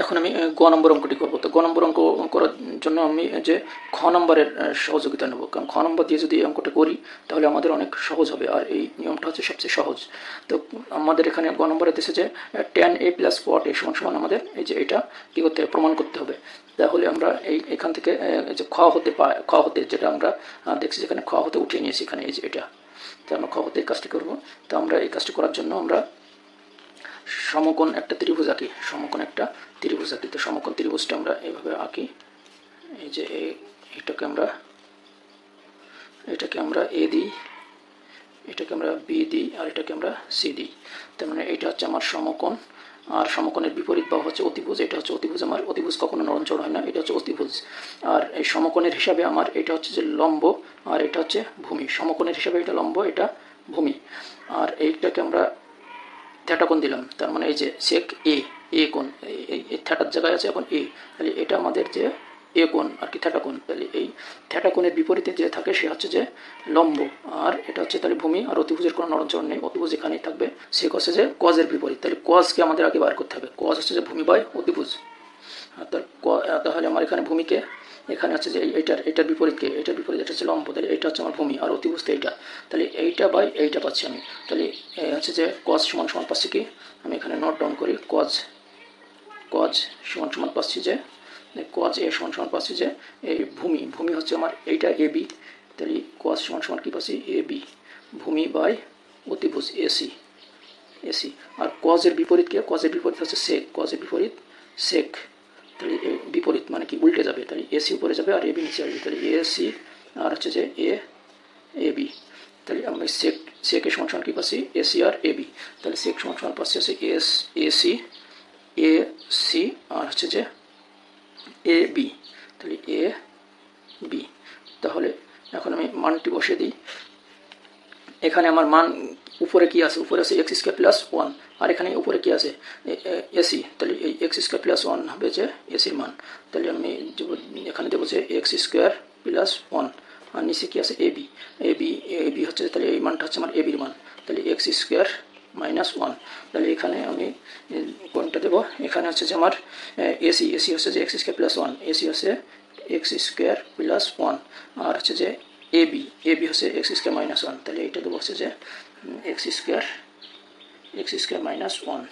এখন আমি গ নম্বর অঙ্কটি করব। তো গ নম্বর অঙ্ক করার জন্য আমি যে খ নম্বরের সহযোগিতা নেব। কারণ খ নম্বর দিয়ে যদি অঙ্কটা করি, তাহলে আমাদের অনেক সহজ হবে। আর এই নিয়মটা হচ্ছে সবচেয়ে সহজ। তো আমাদের এখানে গ নম্বরে দিয়েছে যে টেন এ প্লাস কট এ সমান সমান আমাদের এই যে এটা কী করতে প্রমাণ করতে হবে। তাহলে আমরা এই, এখান থেকে যে খ হতে খ হতে যেটা আমরা দেখছি যেখানে খ হতে উঠিয়ে নিয়েছি, এখানে এই যে এটা। তো আমরা খ হতে এই কাজটি করব। তো আমরা এই কাজটি করার জন্য আমরা সমকোণ একটা ত্রিভুজ আঁকি, সমকোণ একটা ত্রিভুজ আঁকি। তো সমকোণ ত্রিভুজটা আমরা এইভাবে আঁকি। এই যে এটাকে আমরা এটাকে আমরা এ দিই, এটাকে আমরা বি দিই, আর এটাকে আমরা সি দিই। তার মানে এটা হচ্ছে আমার সমকোণ, আর সমকোণের বিপরীত বা হচ্ছে অতিভুজ, এটা হচ্ছে অতিভুজ আমার। অতিভুজ কখনো নরঞ্চড় হয় না, এটা হচ্ছে অতিভুজ। আর এই সমকোণের হিসাবে আমার এটা হচ্ছে যে লম্ব, আর এটা হচ্ছে ভূমি। সমকোণের হিসাবে এটা লম্ব, এটা ভূমি। আর এইটাকে আমরা থ্যাটা কোণ দিলাম? তার মানে এই যে সেক এ এ কোণ এই- থ্যাটার জায়গায় আছে এখন এ তাহলে এটা আমাদের যে এ কোণ আর কি থ্যাটা কোণ তাহলে এই থ্যাটা কোণের বিপরীতে যে থাকে সে হচ্ছে যে লম্ব। আর এটা হচ্ছে তাহলে ভূমি আর অতিভুজের কোনো নড়চড় নেই, অতিভুজ এখানেই থাকবে। সে হচ্ছে যে কজের বিপরীত। তাহলে কজকে আমাদের আগে বার করতে হবে। কজ হচ্ছে যে ভূমি বাই অতিভুজ। তাহলে আমার এখানে ভূমিকে এখানে হচ্ছে যে এই- এইটার এটার বিপরীতকে এটার বিপরীত এটা হচ্ছে লম্ব, তাহলে এটা হচ্ছে আমার ভূমি, আর অতিভুজতে এইটা। তাহলে এইটা বাই এইটা পাচ্ছি আমি। তাহলে হচ্ছে যে কজ সমান সমান পাচ্ছি কি? আমি এখানে নোট ডাউন করি কজ কজ সমান সমান পাচ্ছি যে কজ এ সমান সমান পাচ্ছি যে, এই ভূমি ভূমি হচ্ছে আমার এইটা এ বি। তাহলে কজ সমান সমান কী পাচ্ছি? A B. ভূমি বাই অতিভুজ এসি এসি আর কজের বিপরীত কে? কজের বিপরীত হচ্ছে সেক কজের বিপরীত সেক তাহলে বিপরীত মানে কি, উল্টে যাবে। তাহলে এসি উপরে যাবে আর এবি নিচে আসবে। তাহলে এসি আর হচ্ছে যে এ এ বি তাহলে আমি সেক সেকে সমান সমান কী পাচ্ছি? এসি আর এ বি তাহলে সেক সমান সমান পাচ্ছি হচ্ছে এস এসি এ সি আর হচ্ছে যে এ বি তাহলে এ বি তাহলে এখন আমি মানটি বসিয়ে দিই। এখানে আমার মান উপরে কি আছে? উপরে আছে এক্স স্কোয়ার প্লাস ওয়ান আর এখানে উপরে কি আছে? এসি। তাহলে এই এক্স স্কোয়ার প্লাস ওয়ান হবে যে এসির মান। তাহলে আমি এখানে দেবো যে এক্স স্কোয়ার প্লাস ওয়ান। আর নিচে কি আছে? A B. A B A B হচ্ছে তাহলে এই মানটা হচ্ছে আমার এ বির মান। তাহলে এক্স স্কোয়ার মাইনাস ওয়ান। তাহলে এখানে আমি কোনটা দেবো? এখানে হচ্ছে যে আমার এসি। এসি হচ্ছে যে x square plus one. AC হচ্ছে এক্স স্কোয়ার প্লাস ওয়ান। আর হচ্ছে যে এ বি। এ বি হচ্ছে এক্স স্কোয়ার মাইনাস ওয়ান। তাহলে এটা দেবো হচ্ছে যে x square x square minus one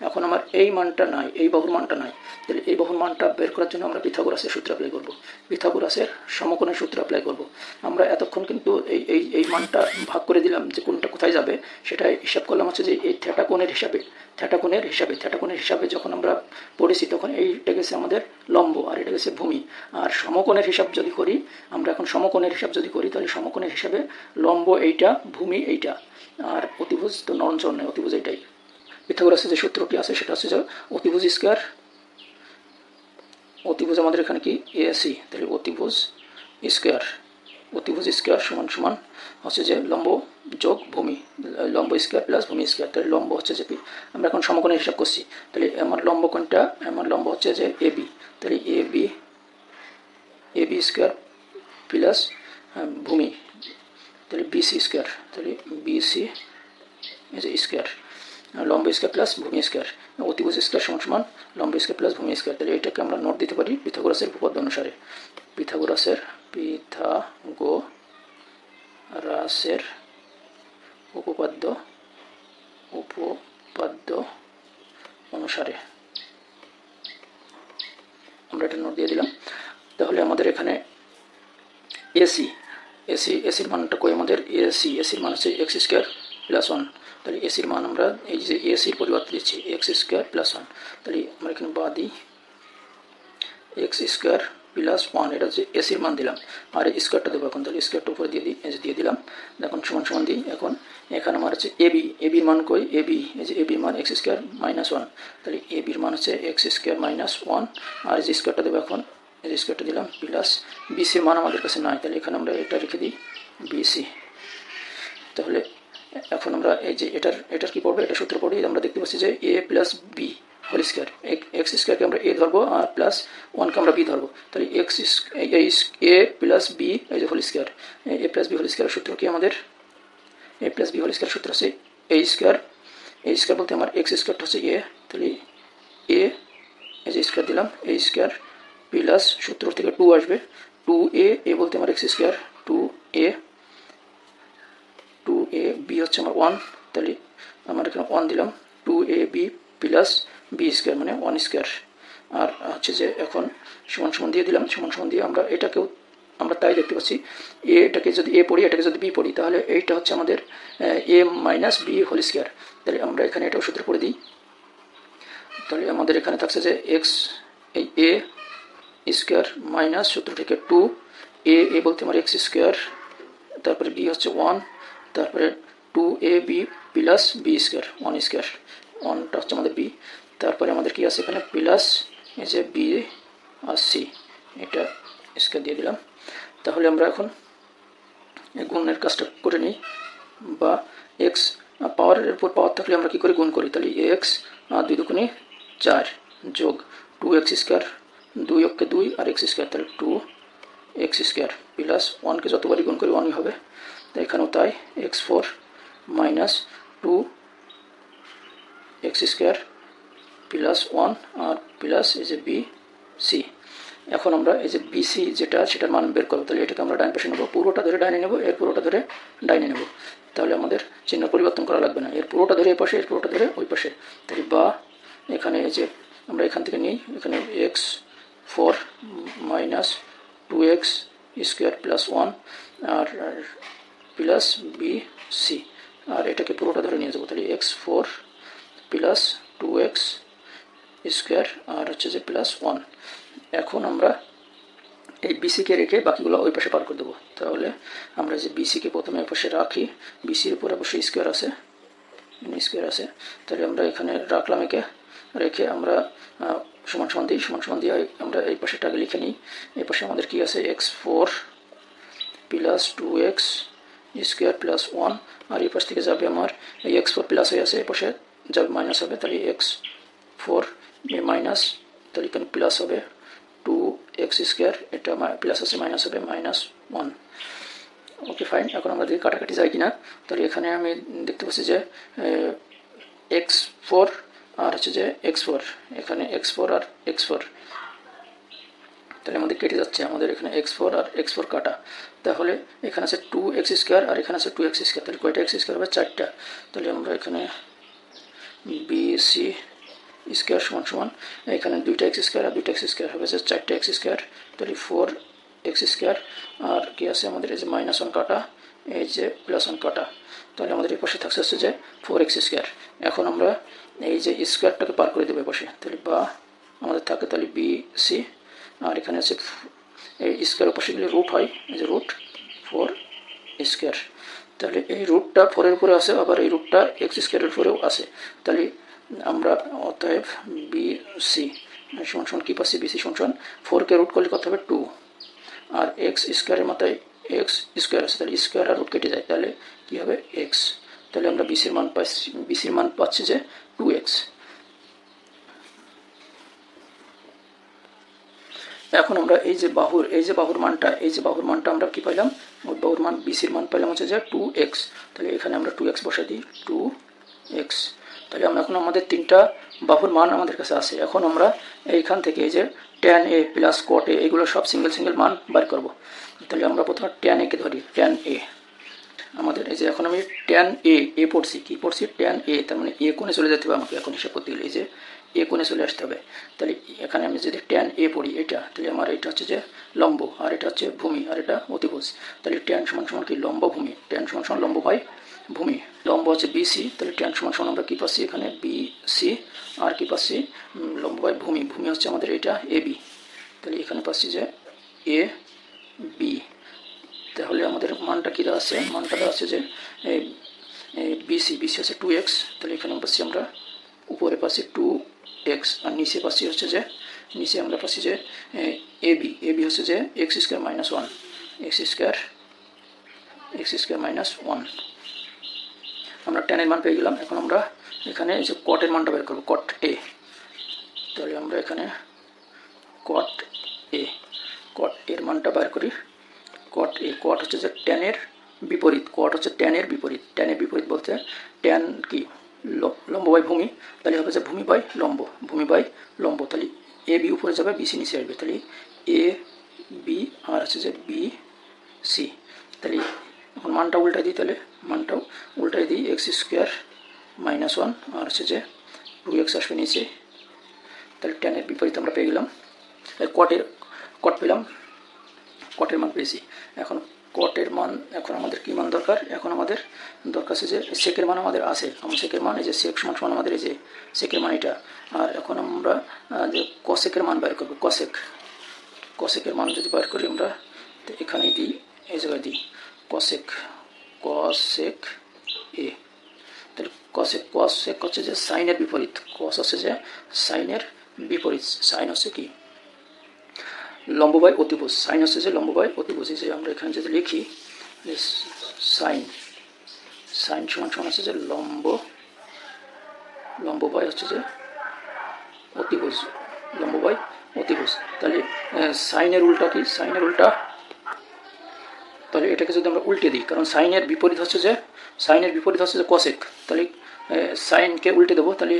এখন আমার এই মানটা নাই, এই বাহুর মানটা নাই। তাহলে এই বাহুর মানটা বের করার জন্য আমরা পিথাগোরাসের সূত্র অ্যাপ্লাই করব। পিথাগোরাসের সমকোণের সূত্র অ্যাপ্লাই করব। আমরা এতক্ষণ কিন্তু এই এই এই মানটা ভাগ করে দিলাম যে কোনটা কোথায় যাবে, সেটা হিসাব করলাম হচ্ছে যে এই থ্যাটা কোণের হিসাবে। থ্যাটা কোণের হিসাবে থ্যাটা কোণের হিসাবে যখন আমরা পড়েছি, তখন এইটা গেছে আমাদের লম্ব আর এটা গেছে ভূমি। আর সমকোণের হিসাব যদি করি, আমরা এখন সমকোণের হিসাব যদি করি, তাহলে সমকোণের হিসাবে লম্ব এইটা, ভূমি এইটা। আর অতিভুজ তো নরম নরঞ্চর নয় অতিভুজ এইটাই পিথাগোরাসের যে সূত্রটি আছে, সেটা হচ্ছে যে অতিভুজ স্কোয়ার, অতিভুজ আমাদের এখানে কি? এসি তাহলে অতিভুজ স্কোয়ার অতিভুজ স্কোয়ার সমান সমান হচ্ছে যে লম্ব যোগ ভূমি, লম্ব স্কোয়ার প্লাস ভূমি স্কোয়ার। তাহলে লম্ব হচ্ছে যে আমরা এখন সমকোণের হিসাব করছি। তাহলে আমার লম্ব কোনটা? আমার লম্ব হচ্ছে যে এ বি তাহলে A B A B square plus ভূমি। তাহলে বিসি স্কোয়ার তাহলে বিসি স্কোয়ার লম্ব স্কোয়ার প্লাস ভূমি স্কোয়ার অতিভুজ স্কোয়ার সমান সমান লম্ব স্কোয়ার প্লাস ভূমি স্কোয়ার তাহলে এটাকে আমরা নোট দিতে পারি পিথাগোরাসের উপপাদ্য অনুসারে। পিথাগোরাসের পিথাগো রাসের উপপাদ্য উপপাদ্য অনুসারে। আমরা এটা নোট দিয়ে দিলাম। তাহলে আমাদের এখানে এসি এসি, এসির মানটা কই আমাদের? এসি, এসির মান হচ্ছে এক্স স্কোয়ার প্লাস ওয়ান। তাহলে এসির মান আমরা এই যে এসির পরিবর্তে দিচ্ছি, এক্স স্কোয়ার প্লাস ওয়ান। তাহলে আমরা এখানে বাদ দিই। এক্স স্কোয়ার প্লাস ওয়ান, এটা হচ্ছে এসির মান দিলাম। আর এই স্কোয়ারটা দেবো এখন, তাহলে স্কোয়ারটা উপরে দিয়ে দিই দিয়ে দিলাম। এখন সমান সমান দিই, এখন এখানে আমার হচ্ছে এবি এবির মান কই? এবি এই যে এবির মান এক্স স্কোয়ার মাইনাস ওয়ান। তাহলে এবির মান হচ্ছে এক্স স্কোয়ার মাইনাস ওয়ান। আর যে স্কোয়ারটা দেবো এখন যে স্কোয়ারটা দিলাম প্লাস বিসির মান আমাদের কাছে নাই, তাহলে এখানে আমরা এটা রেখে দিই বিসি তাহলে এখন আমরা এই যে এটার এটার কি পড়বে? এটা সূত্র পড়ি আমরা দেখতে পাচ্ছি যে A plus B whole square x স্কোয়ারকে আমরা এ ধরবো আর প্লাস ওয়ানকে আমরা বি ধরবো। তাহলে এক্স এ প্লাস বি এই যে whole square A plus B whole square সূত্র কি আমাদের? A plus B whole square সূত্র হচ্ছে এ স্কোয়ার এ স্কোয়ার বলতে আমার এক্স স্কোয়ারটা হচ্ছে এ তাহলে এ এই যে স্কোয়ার দিলাম এ স্কোয়ার প্লাস সত্তর থেকে টু আসবে। টু এ এ বলতে আমার x square two A two A B হচ্ছে আমার ওয়ান তাহলে আমার এখানে ওয়ান দিলাম। Two A B plus B square মানে ওয়ান স্কোয়ার আর হচ্ছে যে এখন সমান সমান দিয়ে দিলাম, সমান সমান দিয়ে আমরা এটাকেও, আমরা তাই দেখতে পাচ্ছি। এ এটাকে যদি এ পড়ি, এটাকে যদি বি পড়ি, তাহলে এইটা হচ্ছে আমাদের, A minus B whole square তাহলে আমরা এখানে এটাও সূত্র করে দিই। তাহলে আমাদের এখানে থাকছে যে এক্স এই এ স্কোয়ার মাইনাস সূত্র থেকে টু, এ এ বলতে আমার এক্স স্কোয়ার, তারপরে বি হচ্ছে ওয়ান, তারপরে two A B plus B square, one square, ওয়ানটা হচ্ছে আমাদের বি, তারপরে আমাদের কি আছে এখানে? প্লাস, এই যে বি আর সি, এটা স্কোয়ার দিয়ে দিলাম। তাহলে আমরা এখন গুণের কাজটা করে নিই, বা এক্স পাওয়ারের উপর পাওয়ার থাকলে আমরা কী করে গুণ করি? তাহলে এক্স দুই দুগুণে চার যোগ টু এক্স স্কোয়ার দুই অক্ষে দুই আর এক্স স্কোয়ার তাহলে টু এক্স স্কোয়ার প্লাস ওয়ানকে যতবারই গুণ করি ওয়ানই হবে। তো এখানেও তাই x four minus two x square plus one আর প্লাস এই যে বি সি এখন আমরা এই যে বিসি যেটা, সেটার মান বের করব। তাহলে এটাকে আমরা ডাইন পাশে নেব। পুরোটা ধরে ডাইনে নেব, এর পুরোটা ধরে ডাইনে নেব। তাহলে আমাদের চিহ্ন পরিবর্তন করা লাগবে না। এর পুরোটা ধরে এই পাশে, এর পুরোটা ধরে ওই পাশে। তাহলে বা, এখানে এই যে আমরা এখান থেকে নিই, এখানে x four minus two x square plus one আর প্লাস বি সি আর এটাকে পুরোটা ধরে নিয়ে যাব, তাহলে x four plus two x square আর হচ্ছে যে প্লাস ওয়ান এখন আমরা এই বিসিকে রেখে বাকিগুলো ওই পাশে পার করে দেবো। তাহলে আমরা যে বিসিকে প্রথমে ওই পাশে রাখি বিসির উপর অবশ্যই স্কোয়ার আছে। স্কোয়ার আছে। তাহলে আমরা এখানে রাখলাম একে। রেখে আমরা সমান সমান দিই, সমান সমান দিয়ে আমরা এই পাশেটাকে লিখে নিই। এই পাশে আমাদের কি আছে? X four plus two x square plus one আর এই পাশ থেকে যাবে আমার এই এক্স ফোর প্লাস হয়ে আছে, এই পাশে যাবে মাইনাস হবে, তাহলে এক্স ফোর মাইনাস তাহলে এখানে প্লাস হবে। টু এক্স স্কোয়ার এটা প্লাস আছে মাইনাস হবে মাইনাস ওয়ান ওকে ফাইন এখন আমরা দেখি কাটাকাটি যায় কিনা। তাহলে এখানে আমি দেখতে পাচ্ছি যে এক্স ফোর আর হচ্ছে যে এক্স ফোর। এখানে এক্স ফোর আর এক্স ফোর। তাহলে আমাদের কেটে যাচ্ছে। আমাদের এখানে এক্স ফোর আর এক্স ফোর কাটা। তাহলে এখানে আছে টু এক্স স্কোয়ার আর এখানে আছে টু এক্স স্কোয়ার। তাহলে কয়টা এক্স স্কোয়ার হবে? চারটা। তাহলে আমরা এখানে বি সি স্কোয়ার সমান সমান, এখানে দুইটা এক্স স্কোয়ার আর দুইটা এক্স স্কোয়ার হবে চারটে এক্স স্কোয়ার। তাহলে ফোর এক্স স্কোয়ার আর কি আছে? আমাদের এই যে মাইনাস ওয়ান কাটা, এই যে প্লাস ওয়ান কাটা। তাহলে আমাদের এই পাশে থাকছে হচ্ছে যে ফোর এক্স স্কোয়ার এখন আমরা এই যে স্কোয়ারটাকে পার করে দেবো পাশে। তাহলে বা আমাদের থাকে তাহলে বি সি আর এখানে আছে এই স্কোয়ার পাশে গেলে রুট হয়, এই যে রুট ফোর স্কোয়ার তাহলে এই রুটটা ফোরের উপরে আছে, আবার এই রুটটা এক্স স্কোয়ারের উপরেও আছে। তাহলে আমরা অতএব বি সি সমান সমান কী পাচ্ছি? বিসি সমান সমান ফোরকে রুট করলে কত হবে? টু আর এক্স স্কোয়ারের মাথায় এক্স স্কোয়ার আছে, তাহলে স্কোয়ার আর কেটে যায়, তাহলে কী হবে এক্স তাহলে আমরা বিসির মান পাচ্ছি বিসির মান পাচ্ছি যে টু এক্স এখন আমরা এই যে বাহুর, এই যে বাহুর মানটা, এই যে বাহুর মানটা আমরা কি পাইলাম? ওই বাহুর মান বিসির মান পাইলাম হচ্ছে যে টু এক্স তাহলে এখানে আমরা টু এক্স বসাই দিই টু এক্স তাহলে আমরা এখন আমাদের তিনটা বাহুর মান আমাদের কাছে আছে। এখন আমরা এইখান থেকে এই যে ট্যান এ প্লাস কট এ এগুলো সব সিঙ্গেল সিঙ্গেল মান বার করব। তাহলে আমরা প্রথমে ট্যান একে ধরি ট্যান এ আমাদের এই যে এখন আমি ট্যান এ এ পড়ছি, কি পড়ছি? ট্যান এ তার মানে এ কোণে চলে যেতে হবে আমাকে এখন হিসাব করতে গেলে, এই যে এ কোণে চলে আসতে হবে। তাহলে এখানে আমি যদি ট্যান এ পড়ি এটা, তাহলে আমার এটা হচ্ছে যে লম্ব, আর এটা হচ্ছে ভূমি, আর এটা অতিভুজ। তাহলে ট্যান সমান সমান কি? লম্ব ভূমি। ট্যান সমান সমান লম্ব হয় ভূমি। লম্ব হচ্ছে বিসি তাহলে ট্যান সমান সমান আমরা কী পাচ্ছি এখানে? বিসি আর কি পাচ্ছি? লম্ব হয় ভূমি। ভূমি হচ্ছে আমাদের এটা এ বি তাহলে এখানে পাচ্ছি যে এ বি তাহলে আমাদের মানটা কী দেওয়া আছে? মানটা দেওয়া আছে যে বিসি বিসি হচ্ছে টু এক্স তাহলে এখানে পাচ্ছি আমরা, উপরে পাচ্ছি টু এক্স আর নিচে পাচ্ছি হচ্ছে যে, নিচে আমরা পাচ্ছি যে, এ বি এ বি হচ্ছে যে x square minus one x square x square minus one আমরা টেনের মান পেয়ে গেলাম। এখন আমরা এখানে এই যে কটের মানটা বের করব কট এ তাহলে আমরা এখানে কট এ কট এর মানটা বের করি। কট এ কট হচ্ছে যে টেনের বিপরীত কট হচ্ছে টেনের বিপরীত। টেনের বিপরীত বলতে ট্যান কি? লম্ব বাই ভূমি। তাহলে হবে যে ভূমি বাই লম্ব, ভূমি বাই লম্ব। তাহলে এ বি উপরে যাবে বিসি নিচে আসবে। তাহলে এ বি আর হচ্ছে যে বি সি তাহলে মানটা উল্টাই দিই তাহলে, মানটাও উল্টাই দিই এক্স স্কোয়ার মাইনাস ওয়ান আর হচ্ছে যে টু এক্স আসবে নিচে। তাহলে টেনের বিপরীত আমরা পেয়ে গেলাম কটের কট পেলাম কটের মান পেয়েছি। এখন কটের মান, এখন আমাদের কী মান দরকার? এখন আমাদের দরকার আছে যে সেকের মান আমাদের আছে। আমার সেকের মান এই যে সেক সমান সমান আমাদের এই যে সেকের মান এটা। আর এখন আমরা যে কসেকের মান বের করব কসেক কসেকের মান যদি বের করি আমরা, তো এখানেই দিই, এই জায়গায় দিই। কসেক কসেক এ তাহলে কসেক কসেক হচ্ছে যে সাইনের বিপরীত। কস হচ্ছে যে সাইনের বিপরীত। সাইন হচ্ছে কি? লম্ববাই অতিভুজ। সাইন হচ্ছে যে লম্ববাই অতিভুজ। যে আমরা এখানে যদি লিখি সাইন সাইন সমান সমান হচ্ছে যে লম্ব লম্ববাই হচ্ছে যে অতিভুজ। লম্ববাই অতিভুজ। তাহলে সাইনের উল্টা কি? সাইনের উল্টা তাহলে এটাকে যদি আমরা উল্টে দিই, কারণ সাইনের বিপরীত হচ্ছে যে সাইনের বিপরীত হচ্ছে যে কসেক তাহলে সাইনকে উল্টে দেবো, তাহলে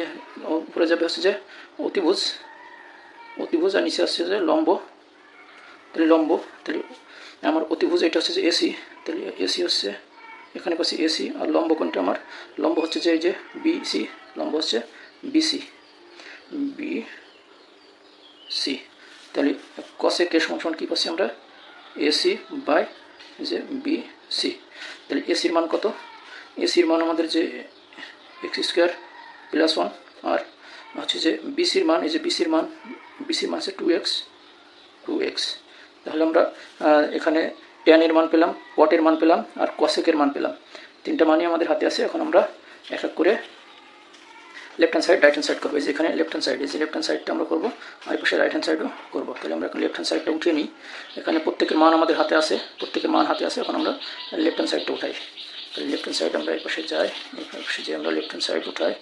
উপরে যাবে হচ্ছে যে অতিভুজ অতিভুজ আর নিচে আসছে যে লম্ব, তাহলে লম্ব, তাহলে আমার অতিভুজ এটা হচ্ছে যে এসি তাহলে এসি হচ্ছে, এখানে পাচ্ছি এসি আর লম্ব কোনটা আমার? লম্ব হচ্ছে যে এই যে বিসি লম্ব হচ্ছে বিসি বি সি তাহলে কসে কে সমান সমান কী পাচ্ছি আমরা? এসি বাই যে বি সি তাহলে এসির মান কত? এসির মান আমাদের যে এক্স স্কোয়ার প্লাস ওয়ান আর হচ্ছে যে বিসির মান, এই যে বিসির মান বিসির মান আছে টু এক্স টু এক্স তাহলে আমরা এখানে ট্যানের মান পেলাম কটের মান পেলাম, আর কসেকের মান পেলাম। তিনটা মানই আমাদের হাতে আছে, এখন আমরা এক এক করে left hand side right hand side করব এই যে এখানে লেফট হ্যান্ড সাইড এই যে লেফট হ্যান্ড সাইডটা আমরা করব আর পাশে রাইট হ্যান্ড সাইডও করব তাহলে আমরা এখন লেফট হ্যান্ড সাইডটা উঠিয়ে নিই এখানে প্রত্যেকের মান আমাদের হাতে আছে প্রত্যেকের মান হাতে আছে এখন আমরা লেফট হ্যান্ড সাইডটা উঠাই তাহলে লেফট হ্যান্ড সাইড আমরা এই পাশে যাই এই পাশে যে আমরা লেফট হ্যান্ড সাইড উঠাই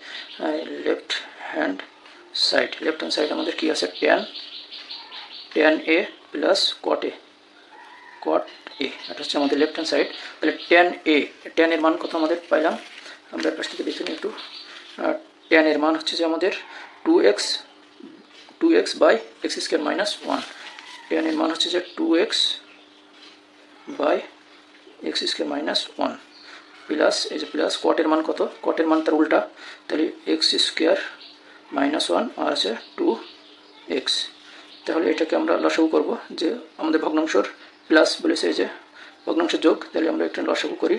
left hand side left hand side আমাদের কী আছে tan tan A plus cot A cot A এটা হচ্ছে আমাদের লেফট হ্যান্ড সাইড তাহলে ট্যান এ ট্যান এর মান কত আমাদের পাইলাম আমরা পাশ থেকে দেখে নিই একটু ট্যান এর মান হচ্ছে যে আমাদের two x two x by x square minus one tan এর মান হচ্ছে যে two x by x square minus one plus এই যে প্লাস কটের মান কত? কটের মান তার উল্টা। তাহলে এক্স স্কোয়ার মাইনাস ওয়ান আর আছে টু এক্স তাহলে এটাকে আমরা লসাগু করব যে আমাদের ভগ্নাংশর প্লাস বলেছে যে ভগ্নাংশ যোগ। তাহলে আমরা একটা লসাগু করি।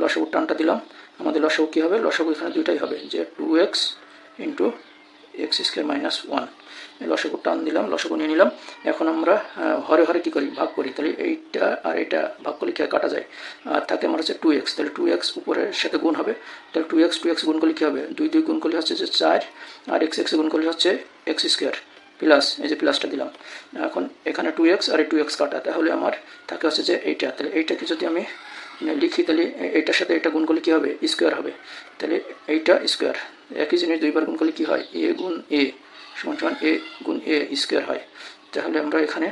লসাগু টানটা দিলাম। আমাদের লসাগু কী হবে? লসাগু এখানে দুইটাই হবে, যে two x into x square minus one লসাগু টান দিলাম, লসাগু নিয়ে নিলাম। এখন আমরা হরে হরে কী করি? ভাগ করি। তাহলে এইটা আর এটা ভাগ করলে কী? কাটা যায়? আর থাকে আমার হচ্ছে টু এক্স তাহলে টু এক্স উপরের সাথে গুণ হবে। তাহলে টু এক্স টু এক্স গুণ করলে কী হবে? দুই দুই গুণ করলে হচ্ছে যে চার, আর এক্স এক্স গুণ করলে হচ্ছে এক্স স্কোয়ার প্লাস এই যে প্লাসটা দিলাম। এখন এখানে টু এক্স আর এই টু এক্স কাটা। তাহলে আমার থাকে হচ্ছে যে এইটা। তাহলে এইটাকে যদি আমি লিখি, তাহলে এটার সাথে এটা গুণ করলে কী হবে? স্কোয়ার হবে। তাহলে এইটা স্কোয়ার। একই জিনিস দুইবার গুণ করলে কী হয়? এ গুণ এ সমান সমান এ গুণ এ স্কোয়ার হয়। তাহলে আমরা এখানে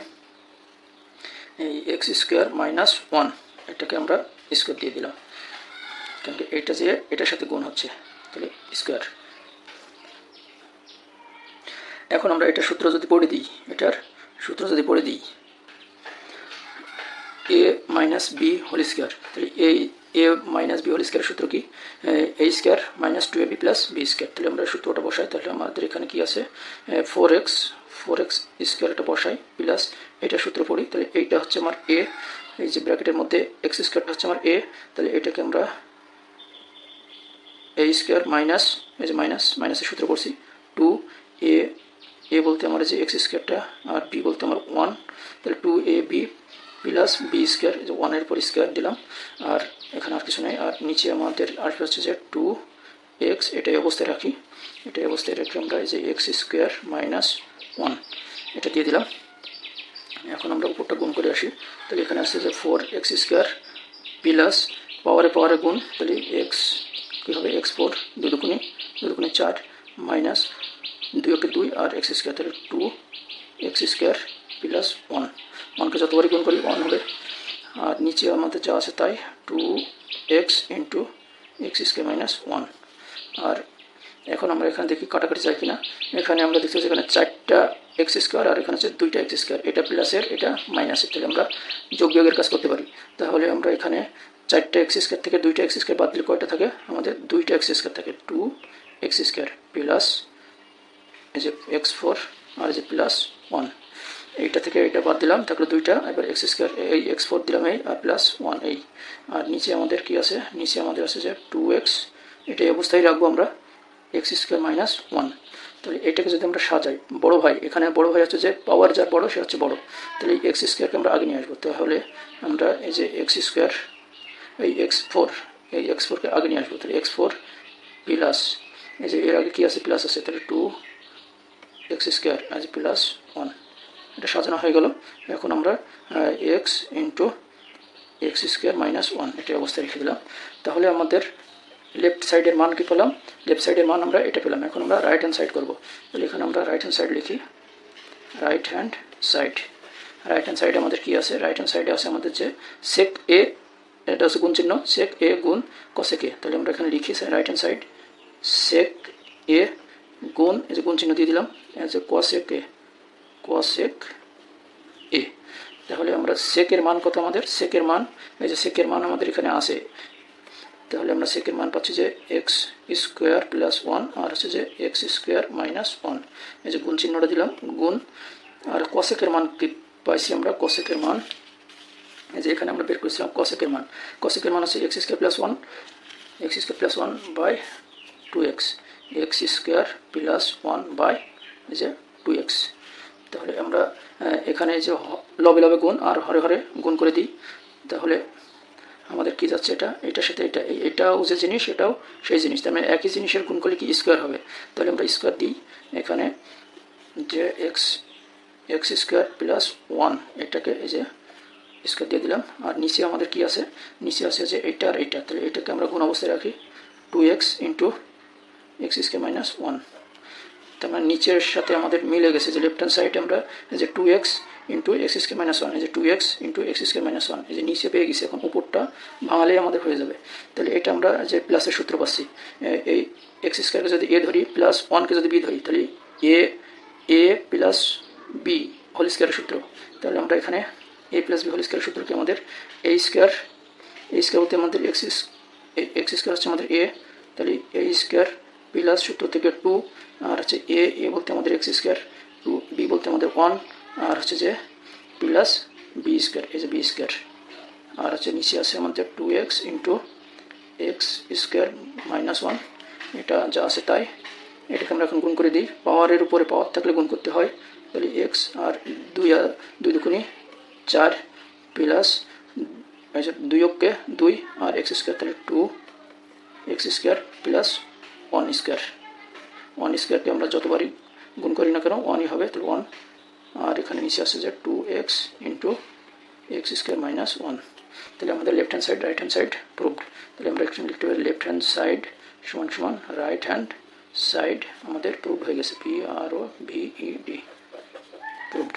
এই এক্স স্কোয়ার মাইনাস ওয়ান এটাকে আমরা স্কোয়ার দিয়ে দিলাম। কারণ কি এইটা যে এটার সাথে গুণ হচ্ছে, তাহলে স্কোয়ার। এখন আমরা এটা সূত্র যদি পড়ে দিই, এটার সূত্র যদি পড়ে দিই a minus b whole square. তাহলে এই a minus b whole square সূত্র কি? A square minus two a b plus b square. তাহলে আমরা সূত্রটা বসাই, তাহলে আমাদের এখানে কি আছে? Four x four x square এটা বসাই প্লাস এটা সূত্র পড়ি, তাহলে এইটা হচ্ছে আমার এ, এই যে ব্র্যাকেটের মধ্যে এক্স স্কোয়ারটা হচ্ছে আমার এ, তাহলে এটাকে আমরা এ স্কোয়ার মাইনাস এই যে মাইনাস মাইনাসের সূত্র করছি টু এ এ বলতে আমার যে এক্স স্কোয়ারটা আর বি বলতে আমার ওয়ান তাহলে two a b plus b square যে ওয়ানের পর স্কোয়ার দিলাম, আর এখানে আর কিছু নেই, আর নিচে আমাদের আর হচ্ছে যে টু এক্স এটাই অবস্থায় রাখি, এটাই অবস্থায় রেখে আমরা এই যে এক্স স্কোয়ার মাইনাস ওয়ান এটা দিয়ে দিলাম। এখন আমরা উপরটা গুণ করে আসি, তাহলে এখানে আসছে যে ফোর এক্স স্কোয়ার প্লাস পাওয়ারে পাওয়ারে গুণ, তাহলে এক্স কী হবে? এক্স ফোর দুই দুগুণে, দুই চার মাইনাস দুই ওকে দুই, আর এক্স স্কোয়ার তাহলে two x square plus one ওয়ানকে যতবারই গুণ করি ওয়ান হবে। আর নিচে আমাদের যা আছে তাই two x into x square minus one আর এখন আমরা এখানে দেখি কাটাকাটি চাই কিনা। এখানে আমরা দেখতে এখানে চারটা এক্স স্কোয়ার আর এখানে হচ্ছে দুইটা এক্স স্কোয়ার এটা প্লাসের এটা মাইনাসের থেকে আমরা যোগ বিয়োগের কাজ করতে পারি। তাহলে আমরা এখানে চারটা এক্স স্কোয়ার থেকে দুইটা এক্স স্কোয়ার বাদ দিলে কয়টা থাকে? আমাদের দুইটা এক্স স্কোয়ার থাকে টু এক্স স্কোয়ার প্লাস এই যে এক্স ফোর আর যে প্লাস ওয়ান এইটা থেকে এইটা বাদ দিলাম, তারপরে দুইটা, এবার এক্স স্কোয়ার এই এক্স ফোর দিলাম এই, আর প্লাস ওয়ান এই। আর নিচে আমাদের কি আছে? নিচে আমাদের আছে যে টু এক্স এটা অবস্থায় রাখব আমরা এক্স স্কোয়ার মাইনাস ওয়ান তাহলে এটাকে যদি আমরা সাজাই, বড় ভাই, এখানে বড় ভাই হচ্ছে যে পাওয়ার যার বড়, সে হচ্ছে বড়। তাহলে এই এক্স স্কোয়ারকে আমরা আগে নিয়ে আসব। তাহলে আমরা এই যে এক্স স্কোয়ার এই এক্স ফোর এই এক্স ফোরকে আগে নিয়ে আসব। তাহলে এক্স ফোর প্লাস এই যে এর আগে কী আছে? প্লাস আছে, তাহলে টু এক্স স্কোয়ার আজ প্লাস ওয়ান এটা সাজানো হয়ে গেল। এখন আমরা x into x square minus one এটা অবস্থায় রেখে দিলাম। তাহলে আমাদের লেফট সাইডের মান কি পেলাম? লেফট সাইডের মান আমরা এটা পেলাম। এখন আমরা রাইট হ্যান্ড সাইড করব। তাহলে এখানে আমরা রাইট হ্যান্ড সাইড লিখি। Right hand side right hand সাইডে আমাদের কী আছে? রাইট হ্যান্ড সাইডে আছে আমাদের যে সেক এ এটা হচ্ছে গুণ চিহ্ন। সেক এ গুণ কসেক এ তাহলে আমরা এখানে লিখি right hand side sec a গুণ, এই যে গুণ চিহ্ন দিয়ে দিলাম। এই যে কসেক এ কসেক। এ, তাহলে আমরা সেকের মান কত আমাদের? সেকের মান, এই যে সেকের মান আমাদের এখানে আসে তাহলে আমরা সেকের মান পাচ্ছি যে এক্স স্কোয়ার প্লাস ওয়ান আর হচ্ছে যে এক্স স্কোয়ার মাইনাস ওয়ান এই যে গুণ চিহ্নটা দিলাম, গুণ। আর কসেকের মান কি পাইছি আমরা? কসেকের মান। এই যে এখানে আমরা বের করেছিলাম কসেকের মান। কসেকের মান হচ্ছে x square plus one x square plus one by two x x square plus one by এই যে টু এক্স তাহলে আমরা এখানে যে লবে লবে গুণ আর হরে হরে গুণ করে দিই, তাহলে আমাদের কি যাচ্ছে এটা? এটার সাথে এটা এটাও যে জিনিস, এটাও সেই জিনিস। তার মানে একই জিনিসের গুণ করলে কি স্কোয়ার হবে? তাহলে আমরা স্কোয়ার দিই এখানে যে x x square plus one এটাকে এই যে স্কোয়ার দিয়ে দিলাম। আর নিচে আমাদের কি আছে? নিচে আছে যে এইটা আর এইটা। তাহলে এটাকে আমরা গুণ অবস্থায় রাখি two x into x square minus one তার মানে নিচের সাথে আমাদের মিলে গেছে, যে লেফট হ্যান্ড সাইডে আমরা যে two x into x square minus one এই যে two x into x square minus one এই যে নিচে পেয়ে গেছে এখন উপরটা ভাঙালেই আমাদের হয়ে যাবে। তাহলে এটা আমরা যে প্লাসের সূত্র পাচ্ছি, এই এক্স স্কোয়ারকে যদি এ ধরি প্লাস ওয়ানকে যদি বি ধরি, তাহলে a a plus b whole স্কোয়ারের সূত্র। তাহলে আমরা এখানে এ প্লাস বি হোল স্কোয়ারের সূত্র কি আমাদের এ স্কোয়ার এ স্কোয়ার বলতে আমাদের এক্স এক্স স্কোয়ার হচ্ছে আমাদের এ তাহলে এ স্কোয়ার প্লাস সূত্র থেকে টু, আর হচ্ছে এ এ বলতে আমাদের এক্স স্কোয়ার, টু, বি বলতে আমাদের ওয়ান, আর হচ্ছে যে প্লাস বি স্কোয়ার, এই যে বি স্কোয়ার। আর হচ্ছে নিচে আছে আমাদের two x into x square minus one, এটা যা আছে তাই। এটাকে আমরা এখন গুণ করে দিই। পাওয়ারের উপরে পাওয়ার থাকলে গুণ করতে হয়। তাহলে এক্স আর দুই দুই দুগুণি চার প্লাস দুই অক্ষে দুই, আর এক্স স্কোয়ার তাহলে two, x square plus one square one স্কোয়ারকে আমরা যতবারই গুণ করি না কেন ওয়ানই হবে, তাহলে ওয়ান আর এখানে নিচে আসছে যে two x into x square minus one তাহলে আমাদের left hand side right hand side proved তাহলে আমরা এখানে লিখতে পারি লেফট হ্যান্ড সাইড সমান সমান রাইট হ্যান্ড সাইড আমাদের প্রুভ হয়ে গেছে P R O V E D proved